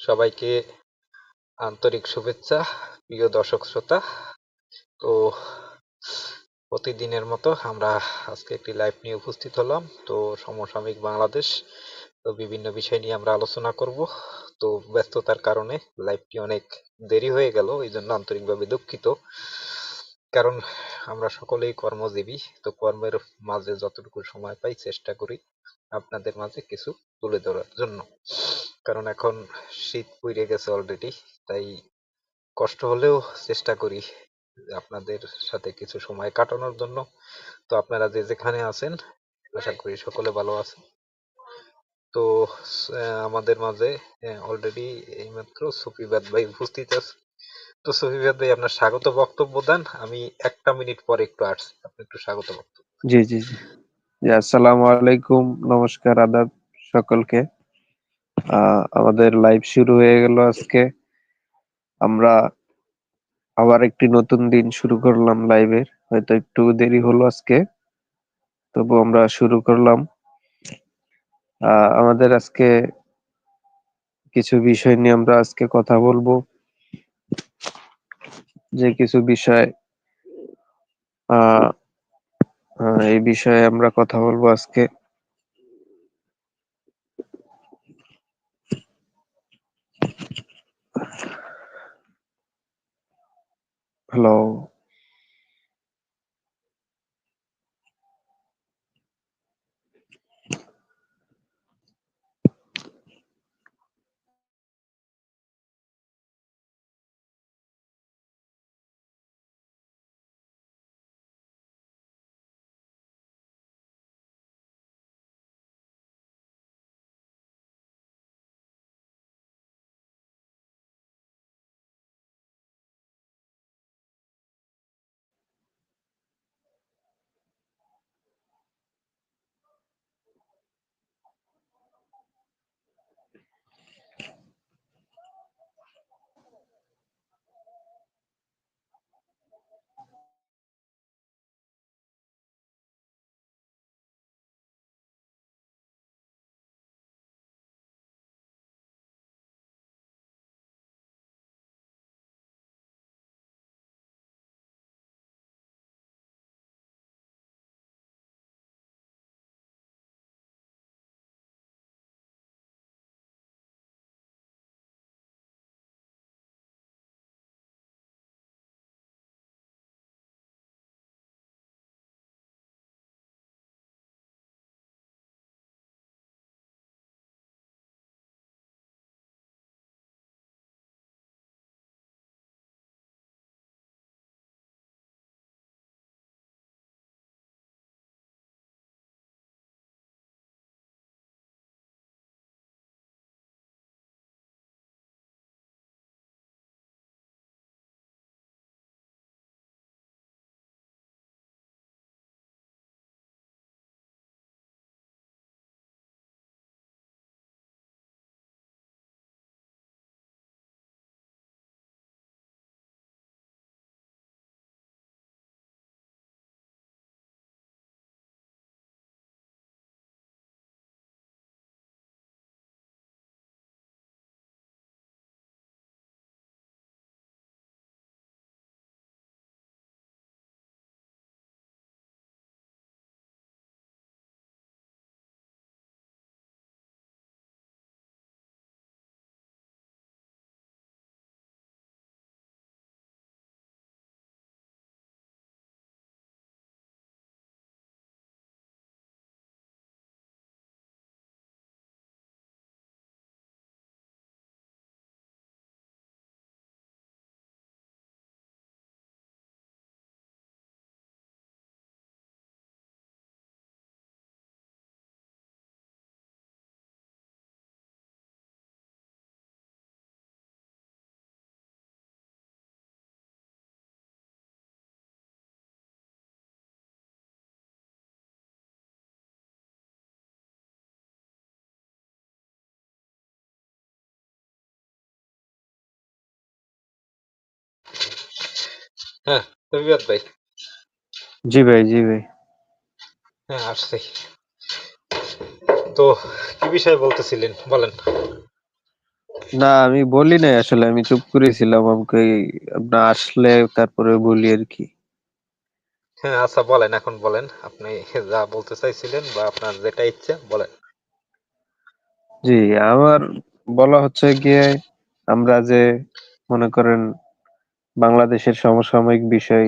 সবাইকে আন্তরিক শুভেচ্ছা, প্রিয় দর্শক শ্রোতা। তো প্রতিদিনের মতো আমরা আজকে একটি লাইভ নিয়ে উপস্থিত হলাম। তো সমসাময়িক বাংলাদেশ, তো বিভিন্ন বিষয় নিয়ে আমরা আলোচনা করব। তো ব্যস্ততার কারণে লাইভটি অনেক দেরি হয়ে গেল এই জন্য আন্তরিকভাবে দুঃখিত। কারণ আমরা সকলেই কর্মজীবী, তো কর্মের মাঝে যতটুকু সময় পাই চেষ্টা করি আপনাদের মাঝে কিছু তুলে ধরার জন্য। কারণ এখন শীত পড়ে গেছে অলরেডি তাই কষ্ট হলেও চেষ্টা করি আপনাদের সাথে কিছু সময় কাটানোর জন্য। তো আপনারা যে যেখানে আছেন, আশা করি সকলে ভালো আছেন। তো আমাদের মাঝে অলরেডি এইমাত্র সুফিবাদ ভাই উপস্থিত আছে। তো সুফিবাদ ভাই, আপনার স্বাগত বক্তব্য দেন। আমি একটা মিনিট পরে একটু আসছি আপনি একটু স্বাগত বক্তব্য। জি জি। জি, আসসালামু আলাইকুম, নমস্কার, আদাব সকলকে। আমাদের লাইভ শুরু হয়ে গেল আজকে। আমরা আবার একটি নতুন দিন শুরু করলাম লাইভের হয়তো একটু দেরি হলো আজকে, তবু আমরা শুরু করলাম। আমাদের আজকে কিছু বিষয় নিয়ে আমরা আজকে কথা বলব। যে কিছু বিষয় এই বিষয়ে আমরা কথা বলব আজকে। Hello. হ্যাঁ সুফিবাদ ভাই। জি ভাই জি ভাই। হ্যাঁ আসছি। তো কি বিষয়ে বলতেছিলেন? বলেন। না আমি বলি নাই আসলে আমি চুপ করেছিলাম আমাকে আপনার আসলে তারপরে বলি আর কি। হ্যাঁ আচ্ছা বলেন এখন বলেন। আপনি যা বলতে চাইছিলেন বা আপনার যেটা ইচ্ছা বলেন। জি আমার বলা হচ্ছে গিয়ে আমরা যে মনে করেন বাংলাদেশের সমসাময়িক বিষয়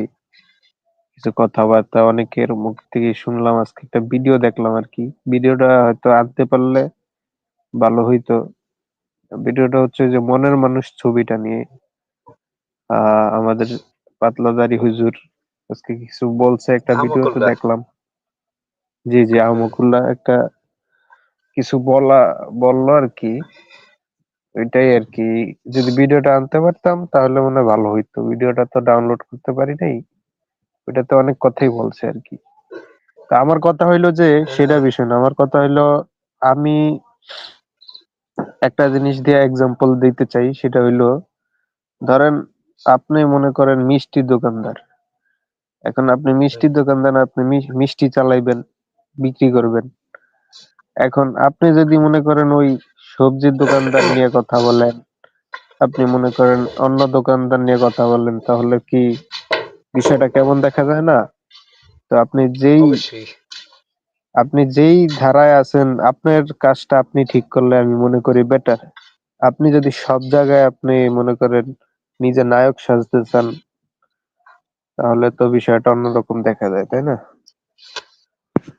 কিছু কথাবার্তা অনেকের মুখ থেকে শুনলাম। আজকে একটা ভিডিও দেখলাম আর কি। ভিডিওটা হয়তো আনতে পারলে ভালো হইতো। ভিডিওটা হচ্ছে যে মনের মানুষ ছবিটা নিয়ে। আহ আমাদের পাতলাদারি হুজুর আজকে কিছু বলছে একটা ভিডিওতে দেখলাম। জি জি হুম আহমকুল্লাহ একটা কিছু বলা বলল আর কি। ওইটাই আর কি যদি ভিডিওটা আনতে পারতাম, তাহলে মনে হয় ভালো হইতো। ভিডিওটা তো ডাউনলোড করতে পারি নাই। ওইটাতে অনেক কথাই বলছে আর কি তা আমার কথা হইল যে, সেটা বিষয় না। আমার কথা হইল, আমি একটা জিনিস দিয়ে এক্সাম্পল দিতে চাই, সেটা হইল, ধরেন আপনি মনে করেন মিষ্টির দোকানদার। এখন আপনি মিষ্টির দোকানদার, আপনি মিষ্টি চালাইবেন, বিক্রি করবেন। এখন আপনি যদি মনে করেন ওই সবজির দোকানদার নিয়ে কথা বলেন। আপনি মনে করেন অন্য দোকানদার নিয়ে কথা বলেন তাহলে কি বিষয়টা কেমন দেখা যায় না? তো আপনি যেই অবশ্যই। আপনি যেই ধারায় আছেন আপনার কাজটা আপনি ঠিক করলে আমি মনে করি বেটার আপনি যদি সব জায়গায় আপনি মনে করেন নিজে নায়ক সাজতে চান তাহলে তো বিষয়টা অন্যরকম দেখা যায় তাই না?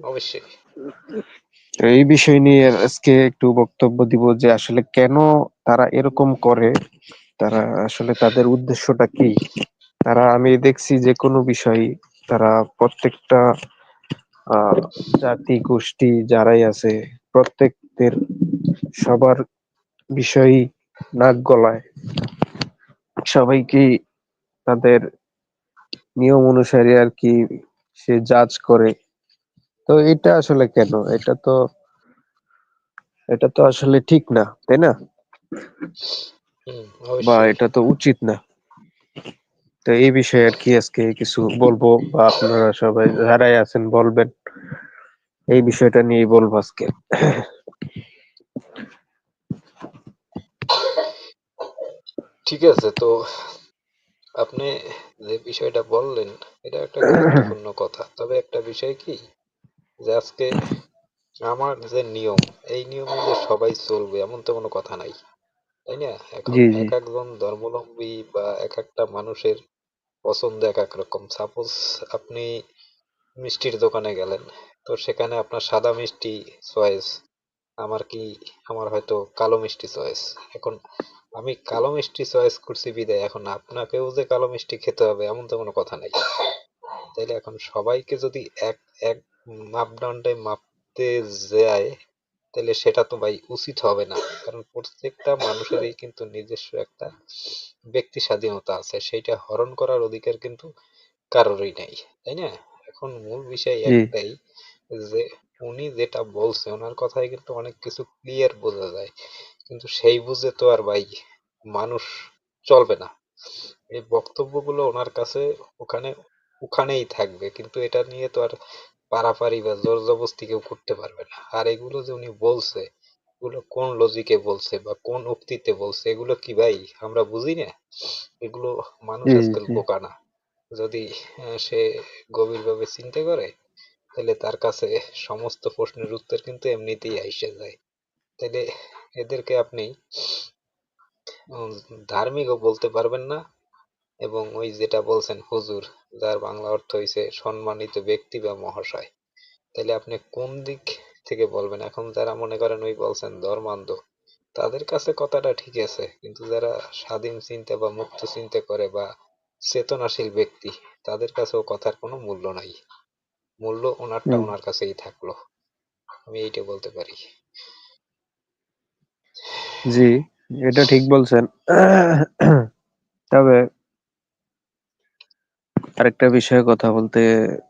অবশ্যই। এই বিষয় নিয়ে আজকে একটু বক্তব্য দিব যে আসলে কেন তারা এরকম করে, তারা আসলে তাদের উদ্দেশ্যটা কি? তারা আমি দেখছি যে কোনো বিষয় তারা প্রত্যেকটা জাতি, গোষ্ঠী যারাই আছে, প্রত্যেকদের সবার বিষয়ই নাক গলায়। সবাইকে তাদের নিয়ম অনুসারে আর কি সে জাজ করে। তো এটা আসলে কেন? এটা তো এটা তো আসলে ঠিক না তাই না? বা এটা তো উচিত না। তো এই বিষয়ে আর কি আজকে কিছু বলব বা আপনারা সবাই যারাই আছেন বলবেন এই বিষয়টা নিয়েই বলব আজকে। ঠিক আছে তো আপনি যে বিষয়টা বললেন এটা একটা গুরুত্বপূর্ণ কথা। তবে একটা বিষয় কি? যে আজকে আমার যে নিয়ম এই নিয়মে যে সবাই চলবে এমন তো কোনো কথা নাই তাই না? এখন এক একজন ধর্মাবলম্বী বা এক একটা মানুষের পছন্দ এক এক রকম। সাপোজ আপনি মিষ্টির দোকানে গেলেন তো সেখানে আপনার সাদা মিষ্টি চয়েস আমার কি আমার হয়তো কালো মিষ্টি চয়েস। এখন আমি কালো মিষ্টি চয়েস করছি বিদায় এখন আপনাকেও যে কালো মিষ্টি খেতে হবে এমন তো কোনো কথা নাই। তাইলে এখন সবাইকে যদি এক এক মাপদণ্ডে মাপতে যায় তাহলে সেটা তো ভাই উচিত হবে না। কারণ প্রত্যেকটা মানুষেরই কিন্তু নিজস্ব একটা ব্যক্তি স্বাধীনতা আছে সেইটা হরণ করার অধিকার কিন্তু কারোরই নাই তাই না? এখন মূল বিষয় একটাই যে উনি যেটা বলছে ওনার কথায় কিন্তু অনেক কিছু ক্লিয়ার বোঝা যায়। কিন্তু সেই বুঝে তো আর ভাই মানুষ চলবে না। এই বক্তব্যগুলো ওনার কাছে ওখানে ওখানেই থাকবে। কিন্তু এটা নিয়ে তো আর পারাপারি বা জোর জবরদস্তি কেউ করতে পারবে না। আর এগুলো যে উনি বলছে এগুলো কোন লজিকে বলছে বা কোন উক্তিতে বলছে এগুলো কি ভাই আমরা বুঝি না? এগুলো মানুষ আজকাল বোকা না। যদি সে গভীরভাবে চিন্তা করে তাহলে তার কাছে সমস্ত প্রশ্নের উত্তর কিন্তু এমনিতেই আইসে যায়। তাহলে এদেরকে আপনি ধার্মিকও বলতে পারবেন না এবং ওই যেটা বলছেন হুজুর যার বাংলা অর্থ হইছে সম্মানিত ব্যক্তি বা মহাশয়। তাহলে আপনি কোন দিক থেকে বলবেন? এখন যারা মনে করেন ওই বলছেন ধর্মান্ধ তাদের কাছে কথাটা ঠিক আছে কিন্তু যারা স্বাধীন চিন্তা বা মুক্ত চিন্তা করে বা চেতনাশীল ব্যক্তি তাদের কাছেও কথার কোনো মূল্য নাই। মূল্য ওনারটা ওনার কাছেই থাকল। আমি এইটা বলতে পারি। জি এটা ঠিক বলছেন। তবে আরেকটা বিষয়ে কথা বলতে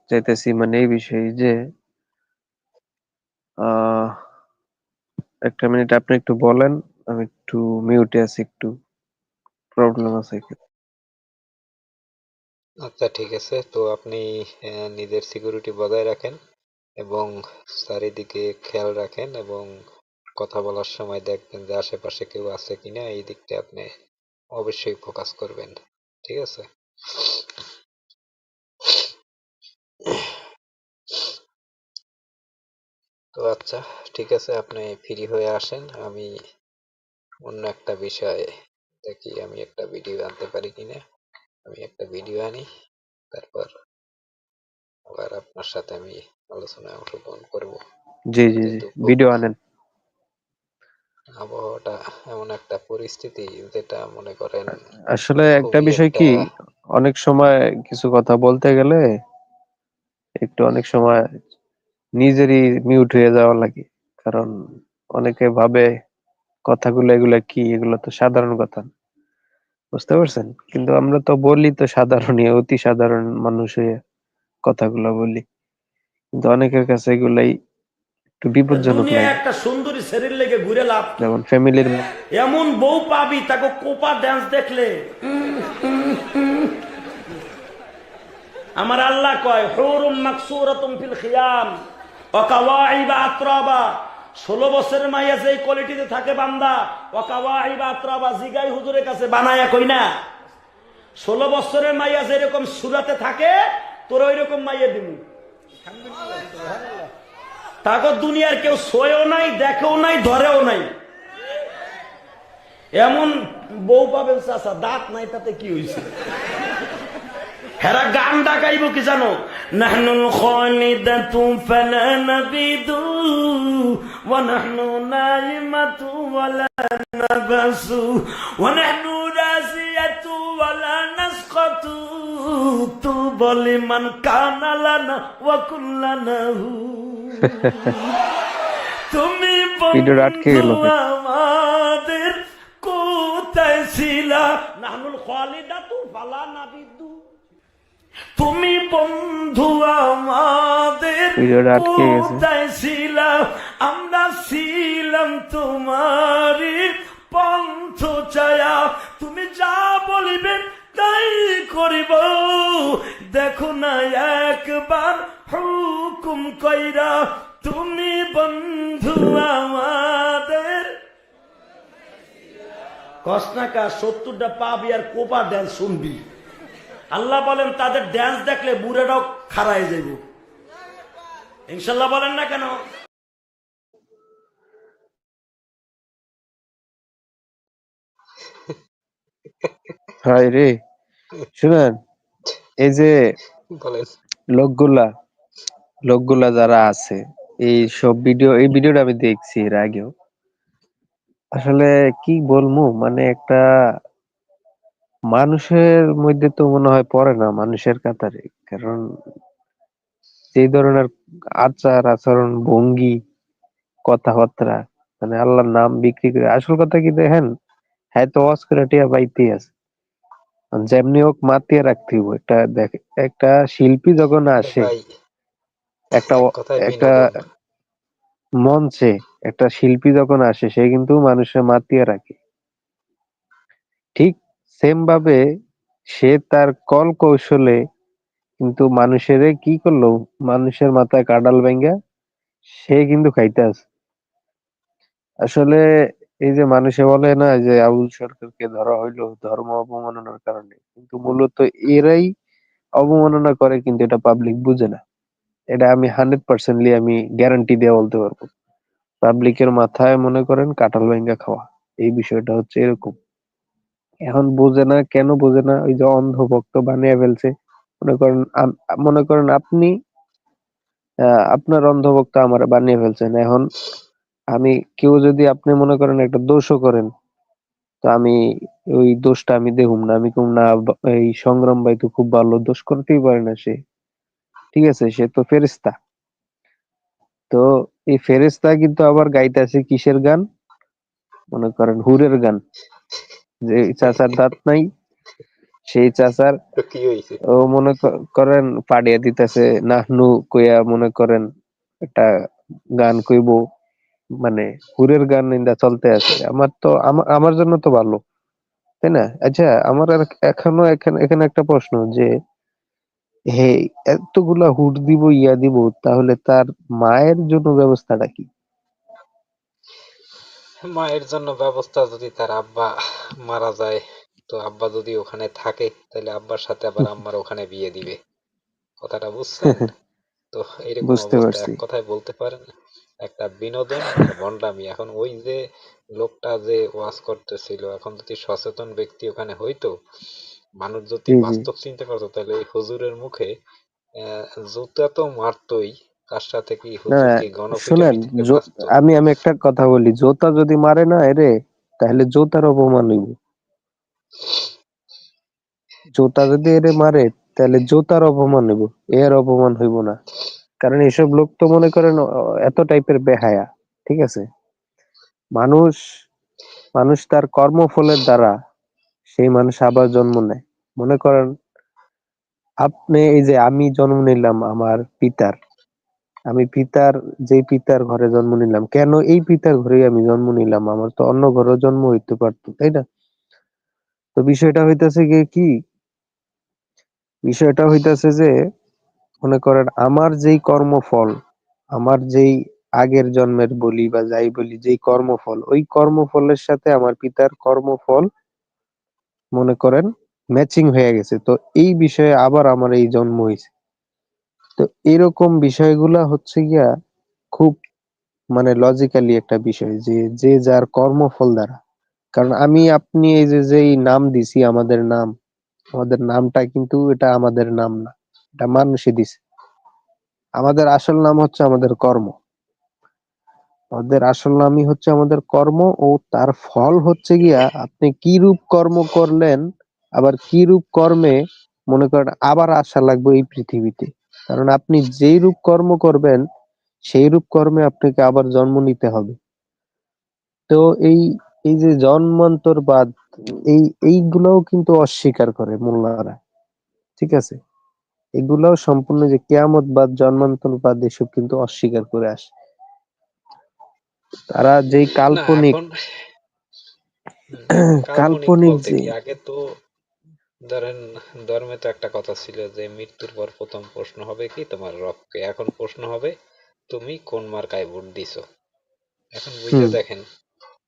চাইতেছি মানে এই বিষয়ে যে একটা মিনিট আপনি একটু বলেন, আমি একটু মিউটে আছি, একটু প্রবলেম আছে। আচ্ছা ঠিক আছে। তো আপনি নিজের সিকিউরিটি বজায় রাখেন এবং চারিদিকে খেয়াল রাখেন এবং কথা বলার সময় দেখবেন যে আশেপাশে কেউ আছে কিনা, এই দিকটা আপনি অবশ্যই ফোকাস করবেন। ঠিক আছে? তো আচ্ছা ঠিক আছে আপনি ফ্রি হয়ে আসেন। আমি অন্য একটা বিষয়ে দেখি আমি একটা ভিডিও আনতে পারি কিনা। আমি একটা ভিডিও আনি তারপর আবার আপনার সাথে আমি আলোচনায় অংশগ্রহণ করব। জি জি জি ভিডিও আনেন। আবহাওয়াটা এমন একটা পরিস্থিতি যেটা মনে করেন আসলে একটা বিষয় কি অনেক সময় কিছু কথা বলতে গেলে একটু অনেক সময় নিজেরই মিউট হয়ে যাওয়া লাগে। কারণ অনেকে ভাবে কথাগুলো এগুলা কি? এগুলো তো সাধারণ কথা। বুঝতে পারছেন? কিন্তু আমরা তো বলি তো সাধারণই অতি সাধারণ মানুষ হয়ে কথাগুলো বলি। কিন্তু অনেকের কাছে এগুলাই একটু বিপজ্জনক লাগে। একটা সুন্দরী শরীর লেগে ঘুরে লাভ যেমন ফ্যামিলির এমন বউ পাবি তাকে কোপা দেখলে। আমার আল্লাহ কয় হুরুম মাকসুরাতুম ফিল খিয়াম। ওয়াকাওয়াইবা আতরাবা। ষোলো বছরের মাইয়া যেই কোয়ালিটিতে থাকে বান্দা ওয়াকাওয়াইবা আতরাবা জিগাই হুজুরের কাছে বানায়া কই না? ষোলো বছরের মাইয়া যেরকম সুরাতে থাকে, তোর ওই রকম মাইয়া দিবি তাকে দুনিয়ার কেউ শোয়েও নাই, দেখেও নাই, ধরেও নাই। এমন বউ পাবেন চাষা দাঁত নাই তাতে কি হয়েছে হেরা গান ডাকাইব কি জানো? নাহনুল খালিদাতু ফালা নাবিদু ওয়া নাহনু নাইমাতু ওয়ালা নাবাসু ওয়া নাহনু রাসিয়াতু ওয়ালা নাসকাতু তু বলি মান কানা লানা ওয়া কুল্লানাহু তুমি ভিডিওটা আটকে গেল? আমাদের কোথায় ছিলা? নাহনুল খালিদাতু ফালা নাবিদু। তুমি বন্ধু আমাদের ভিডিওটা আটকে গেছে। কোথায় ছিলাম আমরা ছিলাম তোমারই পন্থ চায়া তুমি যা বলিবেন তাই করিব। দেখো না একবার হুকুম কইরা। তুমি বন্ধু আমাদের। কসনাকা সত্তরটা পাবি আর কোপা ড্যান্স শুনবি। আল্লাহ বলেন তাদের ড্যান্স দেখলে বুড়েরাও খারায় যাইব। ইনশাল্লাহ বলেন না কেন? হাই রে। শুনেন এই যে লোকগুলা লোকগুলা যারা আছে এই সব ভিডিও এই ভিডিওটা আমি দেখছি এর আগেও। আসলে কি বলব মানে একটা মানুষের মধ্যে তো মনে হয় পড়ে না মানুষের কাতারে। কারণ যে ধরনের আচার আচরণ ভঙ্গি কথাবার্তা মানে আল্লাহর নাম বিক্রি করে আসল কথা কি দেখেন? হ্যাঁ তো ওয়াজ করে টিয়া আছে। যেমনি হোক মাতিয়ে রাখতে হইব। একটা দেখ একটা শিল্পী যখন আসে একটা একটা মঞ্চে একটা শিল্পী যখন আসে সে কিন্তু মানুষের মাতিয়ে রাখে। ঠিক সেম ভাবে সে তার কল কৌশলে কিন্তু মানুষের কি করল? মানুষের মাথায় কাডাল ভেঙ্গা সে কিন্তু খাইতে আছে আসলে এই যে মানুষে বলে না যে, আবুল সরকারকে ধরা হইল ধর্ম অবমাননার কারণে। কিন্তু মূলত এরাই অবমাননা করে কিন্তু এটা পাবলিক বুঝে না। এটা আমি হান্ড্রেড পার্সেন্টলি আমি গ্যারান্টি দিয়ে বলতে পারব। পাবলিকের মাথায় মনে করেন কাঁঠাল ভেঙ্গা খাওয়া। এই বিষয়টা হচ্ছে এরকম। এখন বোঝে না, কেন বোঝে না, ওই যে অন্ধভক্ত বানিয়ে ফেলছে। মনে করেন মনে করেন আপনি আপনার অন্ধভক্ত আমার বানিয়ে ফেলছেন। এখন আমি, কেউ যদি আপনি মনে করেন একটা দোষও করেন, তো আমি ওই দোষটা আমি দেখুম না। আমি কম না এই সংগ্রাম ভাই তো খুব ভালো, দোষ করতেই পারে না সে। ঠিক আছে, সে তো ফেরেস্তা তো এই ফেরেস্তা কিন্তু আবার গাইতেছে কিসের গান? মনে করেন হুরের গান। যে চাচার দাঁত নাই সেই চাচার ও মনে করেন পাড়িয়া দিতেছে নাহনু কইয়া মনে করেন একটা গান কইব মানে হুরের গান নিন্দা চলতে আছে। আমার তো আমা- আমার জন্য তো ভালো তাই না? আচ্ছা আমার আর এখনও এখানে এখানে একটা প্রশ্ন যে হে এতগুলা হুট দিব ইয়া দিব তাহলে তার মায়ের জন্য ব্যবস্থাটা কি? মায়ের জন্য ব্যবস্থা যদি তার আব্বা মারা যায় তো আব্বা যদি ওখানে থাকে তাহলে আব্বার সাথে আবার আম্মার ওখানে বিয়ে দিবে। কথাটা বুঝছেন? তো এরকম অবস্থা এক কথায় বলতে পারেন একটা বিনোদন ভণ্ডামি। এখন ওই যে লোকটা যে ওয়াজ করতেছিল এখন যদি সচেতন ব্যক্তি ওখানে হইতো মানুষ যদি বাস্তব চিন্তা করতো তাহলে এই হুজুরের মুখে আহ, জুতা তো মারতোই। তার সাথে কি শুনেন আমি আমি একটা কথা বলি জোতা যদি মারে না এরে তাহলে জোতার অপমান হইব। জোতা যদি এরে মারে তাহলে জোতার অপমান হইব। এর অপমান হইব না। কারণ এসব লোক তো মনে করেন এত টাইপের বেহায়া ঠিক আছে? মানুষ মানুষ তার কর্মফলের দ্বারা সেই মানুষ আবার জন্ম নেয়। মনে করেন আপনি এই যে আমি জন্ম নিলাম আমার পিতার আমি পিতার যে পিতার ঘরে জন্ম নিলাম, কেন এই পিতার ঘরেই আমি জন্ম নিলাম? আমার তো অন্য ঘরে জন্ম হইতে পারতো, তাই না? তো বিষয়টা হইতেছে গিয়ে কি? বিষয়টা হইতেছে যে, মনে করেন আমার যেই কর্মফল, আমার যেই আগের জন্মের বলি বা যাই বলি, যেই কর্মফল, ওই কর্মফলের সাথে আমার পিতার কর্মফল মনে করেন ম্যাচিং হয়ে গেছে। তো এই বিষয়ে আবার আমার এই জন্ম হয়েছে তো এরকম বিষয়গুলা হচ্ছে গিয়া খুব মানে লজিক্যালি একটা বিষয় যে যে যার কর্মফল দ্বারা। কারণ আমি, আপনি এই যে, যেই নাম দিছি আমাদের নাম, আমাদের নামটা কিন্তু এটা আমাদের নাম না, এটা মানুষই দিছে। আমাদের আসল নাম হচ্ছে আমাদের কর্ম। আমাদের আসল নামই হচ্ছে আমাদের কর্ম ও তার ফল হচ্ছে গিয়া আপনি কি রূপ কর্ম করলেন, আবার কি রূপ কর্মে মনে করেন আবার আসা লাগবে এই পৃথিবীতে। কারণ আপনি যেই রূপ কর্ম করবেন সেই রূপ কর্মে আপনাকে আবার জন্ম নিতে হবে। তো এই এই যে জন্মান্তরবাদ এই এইগুলোও কিন্তু অস্বীকার করে মোল্লারা। ঠিক আছে? এগুলাও সম্পূর্ণ যে কেয়ামতবাদ জন্মান্তরবাদ এসব কিন্তু অস্বীকার করে আসে। তারা যেই কাল্পনিক কাল্পনিক কাল্পনিক যে আগে তো ধরেন ধর্মে তো একটা কথা ছিল যে মৃত্যুর পর প্রথম প্রশ্ন হবে কি? তোমার রবকে এখন প্রশ্ন হবে তুমি কোন মার্কায় ভোট দিছো? এখন বুঝে দেখেন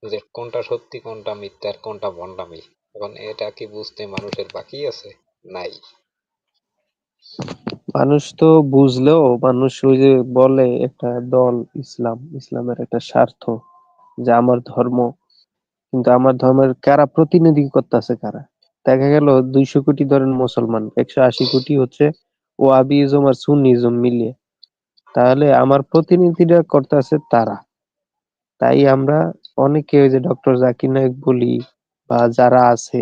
যে কোনটা সত্যি কোনটা মিথ্যা আর কোনটা ভণ্ডামি এখন এটা কি বুঝতে মানুষের বাকি আছে? নাই। মানুষ তো বুঝলেও মানুষ ওই যে বলে একটা দল ইসলাম। ইসলামের একটা স্বার্থ যে আমার ধর্ম। কিন্তু আমার ধর্মের কারা প্রতিনিধি করতেছে কারা? দেখা গেল দুইশো কোটি ধরেন মুসলমান, একশো আশি কোটি হচ্ছে ও আবিজম আর সুন্নিজম মিলিয়ে। তাহলে আমার প্রতিনিধিরা করতেছে তারা। তাই আমরা অনেকে ওই যে ডক্টর জাকির নায়ক বলি বা যারা আছে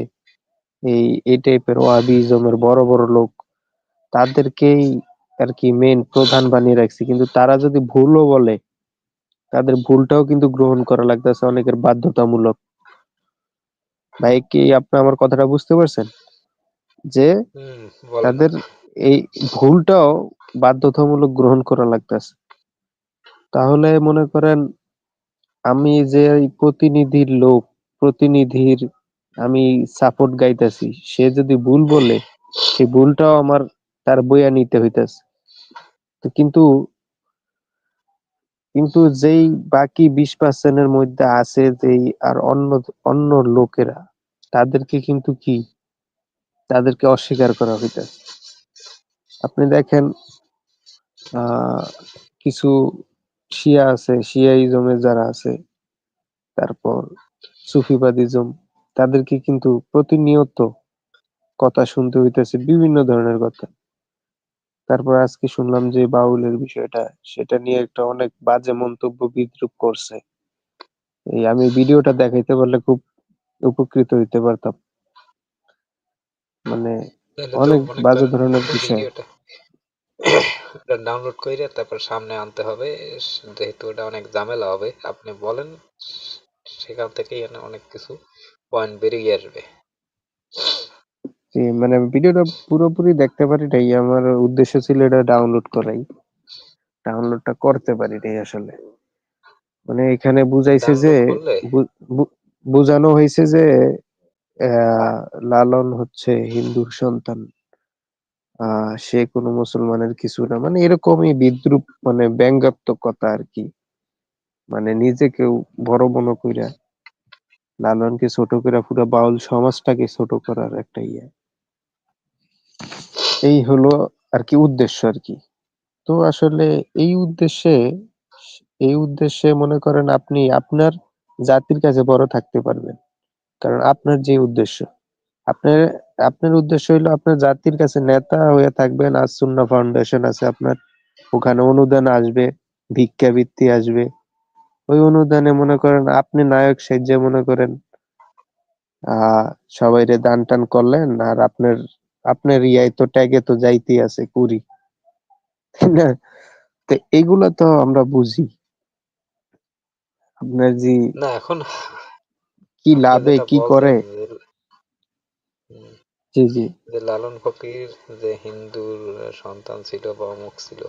এই এই টাইপের ওয়াহাবিজমের বড় বড় লোক, তাদেরকেই আর কি মেন প্রধান বানিয়ে রাখছি। কিন্তু তারা যদি ভুলও বলে, তাদের ভুলটাও কিন্তু গ্রহণ করা লাগতেছে অনেকের বাধ্যতামূলক। ভাই কি আপনি আমার কথাটা বুঝতে পারছেন? যে তাদের এই ভুলটাও বাধ্যতামূলক গ্রহণ করা লাগতেছে। তাহলে মনে করেন আমি যে এই প্রতিনিধির লোক প্রতিনিধির আমি সাপোর্ট গাইতেছি সে যদি ভুল বলে সেই ভুলটাও আমার তার বইয়া নিতে হইতেছে। তো কিন্তু কিন্তু যেই বাকি বিশ পার্সেন্টের মধ্যে আছে যেই আর অন্য অন্য লোকেরা তাদেরকে কিন্তু কি? তাদেরকে অস্বীকার করা হইতেছে। আপনি দেখেন কিছু শিয়া আছে শিয়াইজমে যারা আছে, তারপর সুফিবাদিজম, তাদেরকে কিন্তু প্রতিনিয়ত কথা শুনতে হইতেছে বিভিন্ন ধরনের কথা। তারপর আজকে শুনলাম যে বাউলের বিষয়টা, সেটা নিয়ে একটা অনেক বাজে মন্তব্য বিদ্রুপ করছে। এই আমি ভিডিওটা দেখাইতে পারলে খুব উপকৃত হইতে পারতাম। মানে অনেক বাজে ধরনের বিষয়। ডাউনলোড করে তারপর সামনে আনতে হবে যেহেতু এটা অনেক ঝামেলা হবে। আপনি বলেন সেখান থেকেই অনেক কিছু পয়েন্ট বেরিয়ে আসবে। মানে ভিডিওটা পুরোপুরি দেখতে পারি নাই আমার উদ্দেশ্য ছিল এটা ডাউনলোড করাই। ডাউনলোডটা করতে পারি নাই আসলে। মানে এখানে বুঝাইছে যে বুঝানো হয়েছে যে লালন হচ্ছে হিন্দুর সন্তান। সে কোনো মুসলমানের কিছু না। মানে এরকমই বিদ্রুপ মানে ব্যঙ্গাত্মক কথা আর কি। মানে নিজেকেও বড় মনে কইরা, লালনকে ছোট করে পুরো বাউল সমাজটাকে ছোট করার একটা ইয়ে। এই হলো আর কি উদ্দেশ্য আর কি। তো আসলে এই উদ্দেশ্যে এই উদ্দেশ্যে মনে করেন আপনি, আপনার জাতির কাছে বড় থাকতে পারবেন। কারণ আপনার যে উদ্দেশ্য। আপনার আপনার উদ্দেশ্য হইল আপনার জাতির কাছে নেতা হয়ে থাকবেন আর সুন্না ফাউন্ডেশন আছে আপনার। ওখানে অনুদান আসবে, ভিক্ষাবৃত্তি আসবে। ওই অনুদানে মনে করেন আপনি নায়ক সেজে মনে করেন, আহ সবাই রে দান টান করলেন আর আপনার আপনার ইয়াই তো ট্যাগে তো যাইতেই আছে কুড়ি। না? তো এগুলো তো আমরা বুঝি। আপনার জি না এখন কি আপনি লাভে যেটা কি বললেন করে? যে হুম, জি জি। যে লালন ফকির যে হিন্দুর সন্তান ছিল বা অমুক ছিল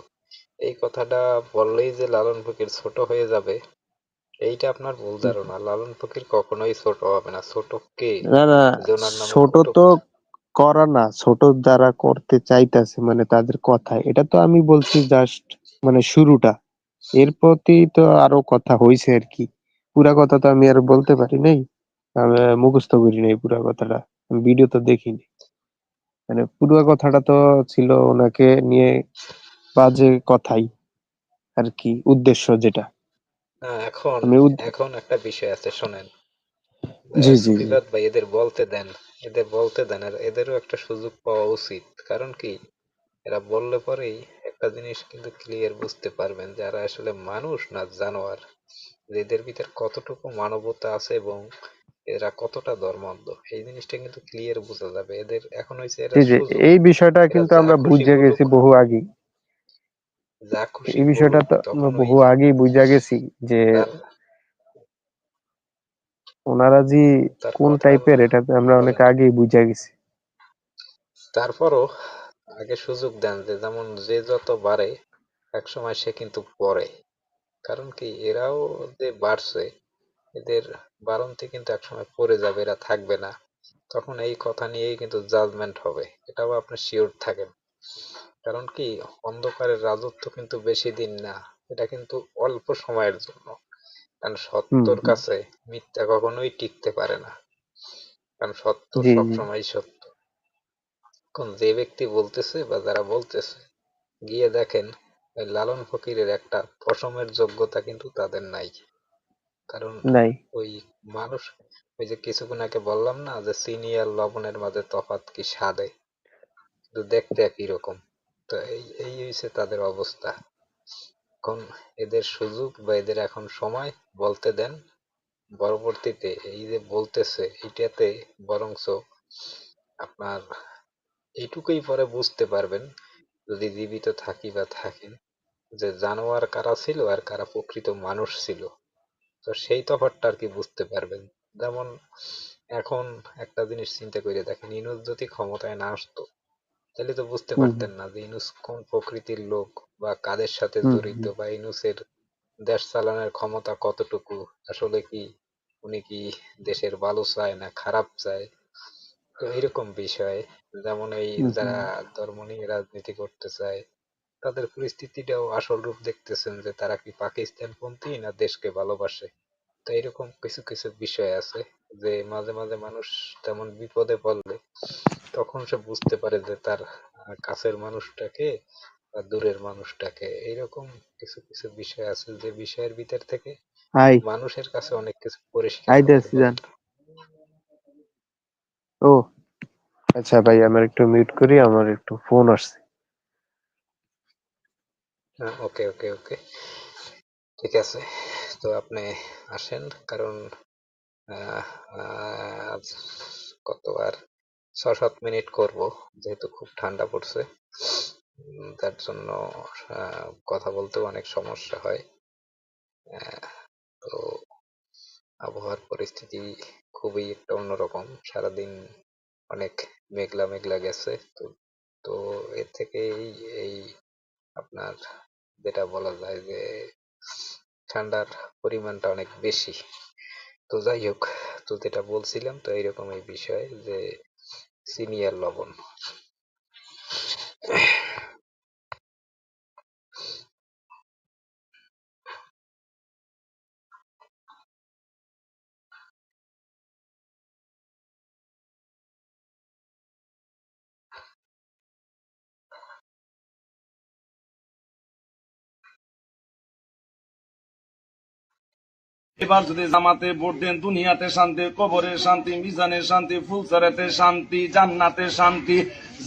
এই কথাটা বললেই যে লালন ফকির ছোট হয়ে যাবে এইটা আপনার ভুল ধারণা। লালন ফকির কখনোই ছোট হবে না। ছোট কে? না না যে ওনার নামে ছোট কটূক্তি তো করা না ছোট যারা করতে চাইতাছে মানে তাদের কথা এটা তো আমি বলছি জাস্ট মানে শুরুটা। এর প্রতি তো আরও কথা হইছে আর কি। পুরা কথা তো আমি আর বলতে পারি নাই। আমি মুখস্থ করি নাই পুরা কথাটা। ভিডিও তো দেখিনি। মানে পুরো কথাটা তো ছিল ওনাকে নিয়ে বাজে কথাই আর কি উদ্দেশ্য যেটা। এখন এখন একটা বিষয় আছে শোনেন। জি জি জি। ভাই এদের বলতে দেন। এদের বলতে দেন আর এদেরও একটা সুযোগ পাওয়া উচিত। কারণ কি? এরা বললে পরেই একটা জিনিস কিন্তু ক্লিয়ার বুঝতে পারবেন যারা আসলে মানুষ না জানোয়ার এদের ভিতর কতটুকু মানবতা আছে এবং এরা কতটা ধর্মান্ধ এই জিনিসটা কিন্তু ক্লিয়ার বোঝা যাবে। এদের এখন হয়েছে এরা এই বিষয়টা কিন্তু আমরা বুঝে গেছি বহু আগে এই বিষয়টা তো আমরা বহু আগেই বুঝে গেছি যে ওনারা যে কোন টাইপের এটা আমরা অনেক আগেই বুঝে গেছি। তারপরও আগে সুযোগ দেন যে যেমন যে যত বাড়ে একসময় সে কিন্তু পড়ে। কারণ কি এরাও যে বাড়ছে এদের বাড়ন্তি কিন্তু একসময় পড়ে যাবে এরা থাকবে না। তখন এই কথা নিয়েই কিন্তু জাজমেন্ট হবে এটাও আপনি শিওর থাকেন। কারণ কি অন্ধকারের রাজত্ব কিন্তু বেশি দিন না এটা কিন্তু অল্প সময়ের জন্য। কারণ সত্যর কাছে মিথ্যা কখনোই টিকতে পারে না। কারণ সত্য সবসময় সত্য। এখন যে ব্যক্তি বলতেছে বা যারা বলতেছে গিয়ে দেখেন ওই লালন ফকিরের একটা পশমের যোগ্যতা কিন্তু তাদের নাই। কারণ নাই। ওই মানুষ ওই যে কিছুক্ষণ আগে বললাম না যে চিনি আর লবণের মাঝে তফাৎ কি স্বাদে? কিন্তু দেখতে একই রকম। তো এই এই হইছে তাদের অবস্থা। এখন এদের সুযোগ বা এদের এখন সময় বলতে দেন পরবর্তীতে এই যে বলতেছে এইটাতে বরংচ আপনার এইটুকুই পরে বুঝতে পারবেন যদি জীবিত থাকি বা থাকেন যে জানোয়ার কারা ছিল আর কারা প্রকৃত মানুষ ছিল। তো সেই তফাৎটা আর কি বুঝতে পারবেন। যেমন এখন একটা জিনিস চিন্তা করে দেখেন ইনুস যদি ক্ষমতায় না আসতো তাহলে তো বুঝতে পারতেন না যে ইনুস কোন প্রকৃতির লোক বা কাদের সাথে জড়িত বা ইনুসের দেশ চালানোর ক্ষমতা কতটুকু আসলে কি উনি কি দেশের ভালো চায় না খারাপ চায়? তো এরকম বিষয়। যেমন এই হুম যারা হুম। ধর্ম নিয়ে রাজনীতি করতে চায় তাদের পরিস্থিতিটাও আসল রূপ দেখতেছেন যে তারা কি পাকিস্তানপন্থী না দেশকে ভালোবাসে? তো এরকম কিছু কিছু বিষয় আছে যে মাঝে মাঝে মানুষ তেমন বিপদে পড়লে তখন সে বুঝতে পারে যে তার আহ, কাছের মানুষটাকে বা দূরের মানুষটাকে। এইরকম কিছু কিছু বিষয় আছে যে বিষয়ের ভিতর থেকে হাই মানুষের কাছে অনেক কিছু পরিষ্কার হাই হয়ে যান ও আচ্ছা ভাই, আমার একটু মিউট করি, আমার একটু ফোন আসছে। ওকে ওকে ওকে ঠিক আছে। তো আপনি আসেন, কারণ আজ কতবার? ছ সাত মিনিট করব, যেহেতু খুব ঠান্ডা পড়ছে। তার জন্য কথা বলতেও অনেক সমস্যা হয়। তো আবহাওয়ার পরিস্থিতি খুবই একটা অন্যরকম। সারাদিন অনেক মেঘলা মেঘলা গেছে। তো তো এর থেকেই এই আপনার যেটা বলা যায় যে ঠান্ডার পরিমাণটা অনেক বেশি। তো যাই হোক, তো যেটা বলছিলাম তো এইরকম এই বিষয় যে চিনি আর লবণ। এবার যদি জামাতে ভোট দেন, দুনিয়াতে শান্তি, কবরে শান্তি, মিজানে শান্তি ফুলসারাতে শান্তি, জান্নাতে শান্তি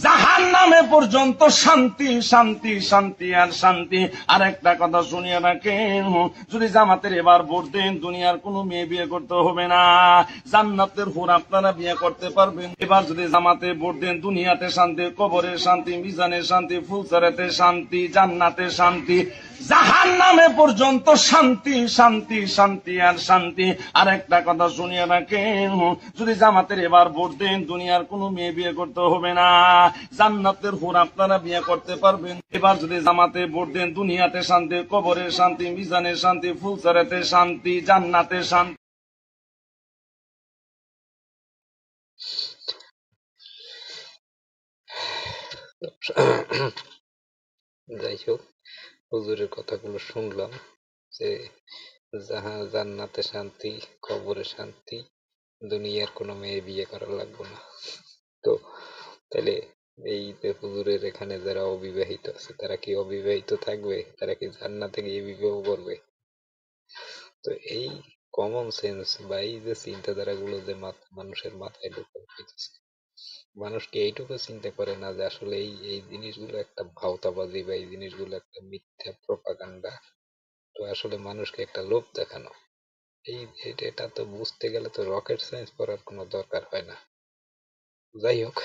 জাহান নামে পর্যন্ত শান্তি শান্তি শান্তি আর শান্তি। আর একটা কথা শুনিয়ে রাখেন, যদি জামাতের এবার ভোট দেন, দুনিয়ার কোনো মেয়ে বিয়ে করতে হবে না। জান্নাতের হুর আপনারা বিয়ে করতে পারবেন। এবার যদি জামাতে ভোট দেন, দুনিয়াতে শান্তি, কবরে শান্তি, মিজানে শান্তি ফুলসারাতে শান্তি, জান্নাতে শান্তি জাহান নামে পর্যন্ত শান্তি শান্তি শান্তি আর শান্তি। আর একটা কথা শুনিয়ে রাখেন, যদি জামাতের এবার ভোট দেন, দুনিয়ার কোনো মেয়ে বিয়ে করতে হবে না। জান্নাতের হুর আপনারা বিয়ে করতে পারবেন। এবার যদি জামাতে ভোট দেন, দুনিয়াতে শান্তি, কবরে শান্তি, মিজানে শান্তি, ফুলসারাতে শান্তি, জান্নাতে শান্তি। যাই হোক। হুজুরের কথাগুলো শুনলাম যে যাহা জান্নাতে শান্তি, কবরে শান্তি, দুনিয়ার কোনো মেয়ে বিয়ে করা লাগবে না। তো তাহলে এই যে হুজুরের এখানে যারা অবিবাহিত আছে, তারা কি অবিবাহিত থাকবে? তারা কি জান্নাতে গিয়ে বিবাহ করবে? তো এই কমন সেন্স বা এই যে চিন্তাধারা গুলো যে মানুষের মাথায় ঢুকে মানুষ কি এইটুকু চিন্তা করে না যে আসলে এই এই জিনিসগুলো একটা ভাওতাবাজি বা এই জিনিসগুলো একটা মিথ্যা প্রপাগান্ডা তো আসলে মানুষকে একটা লোভ দেখানো। এই এটা এটা তো বুঝতে গেলে তো রকেট সায়েন্স পড়ার কোনো দরকার হয় না। যাই হোক।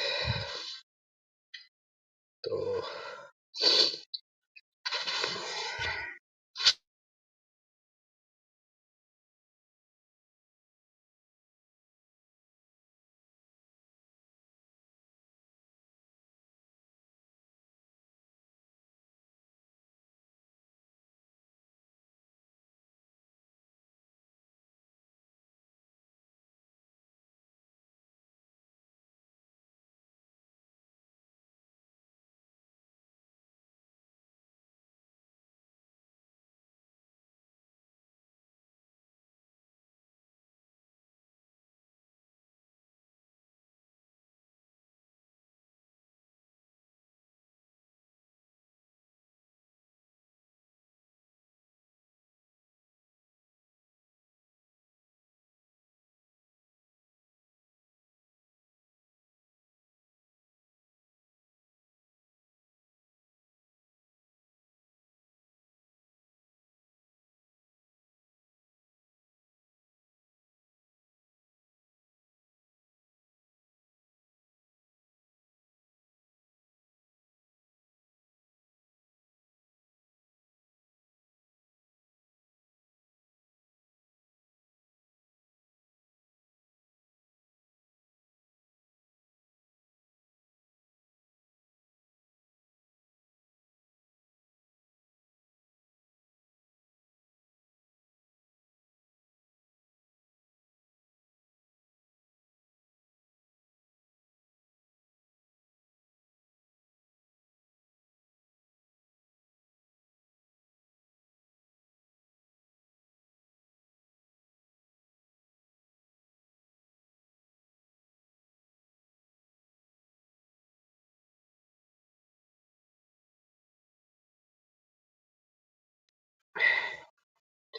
তো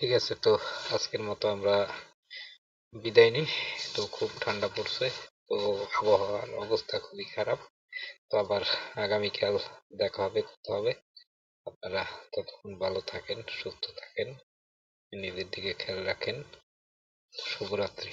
ঠিক আছে তো, আজকের মতো আমরা বিদায় নিই। তো খুব ঠান্ডা পড়ছে, তো আবহাওয়ার অবস্থা খুবই খারাপ। তো আবার আগামীকাল দেখা হবে করতে হবে। আপনারা ততক্ষণ ভালো থাকেন, সুস্থ থাকেন, নিজের দিকে খেয়াল রাখেন। শুভরাত্রি।